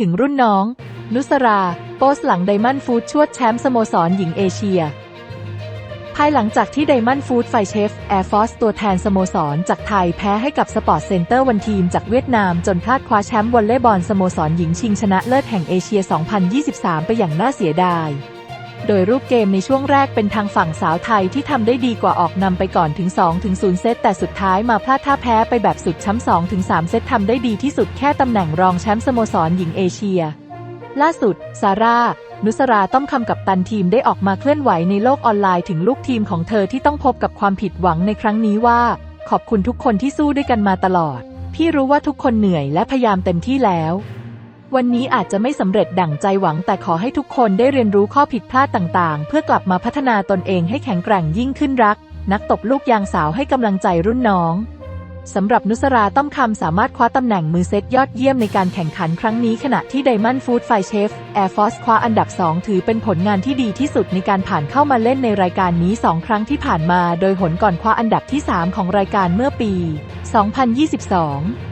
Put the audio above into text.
ถึงรุ่นน้อง นุสรา โปสหลังไดมอนด์ฟู้ดชวดแชมป์สโมสรหญิงเอเชีย ภายหลังจากที่ไดมอนด์ฟู้ดไฟเชฟแอร์ฟอร์สตัวแทนสโมสรจากไทยแพ้ให้กับสปอร์ตเซ็นเตอร์วันทีมจากเวียดนามจนพลาดคว้าแชมป์วอลเลย์บอลสโมสรหญิงชิงชนะเลิศแห่งเอเชีย 2023 ไปอย่างน่าเสียดาย โดยรูปเกมในช่วงแรกเป็นทางฝั่งสาวไทยที่ทำได้ดีกว่าออกนำไปก่อนถึง 2-0 เซตแต่สุดท้ายมาพลาดท่าแพ้ไปแบบสุดช้ำ 2-3 เซตทำได้ดีที่สุดแค่ตำแหน่งรองแชมป์สโมสรหญิงเอเชีย ล่าสุด ซาร่า นุสราต้อมคำกับตันทีมได้ออกมาเคลื่อนไหวในโลกออนไลน์ถึงลูกทีมของเธอที่ต้องพบกับความผิดหวังในครั้งนี้ว่า ขอบคุณทุกคนที่สู้ด้วยกันมาตลอด พี่รู้ว่าทุกคนเหนื่อยและพยายามเต็มที่แล้ว วันนี้อาจจะไม่สำเร็จดั่งใจหวัง แต่ขอให้ทุกคนได้เรียนรู้ข้อผิดพลาดต่างๆ เพื่อกลับมาพัฒนาตนเองให้แข็งแกร่งยิ่งขึ้นรัก นักตบลูกยางสาวให้กำลังใจรุ่นน้องสำหรับนุสราต้อมคำสามารถคว้าตำแหน่งมือเซตยอดเยี่ยมในการแข่งขันครั้งนี้ขณะที่ไดมอนด์ฟู้ดไฟเชฟแอร์ฟอสคว้าอันดับ 2 ถือเป็นผลงานที่ดีที่สุดในการผ่านเข้ามาเล่นในรายการนี้ 2 ครั้งที่ผ่านมา โดยหนก่อนคว้าอันดับที่ 3 ของรายการเมื่อปี 2022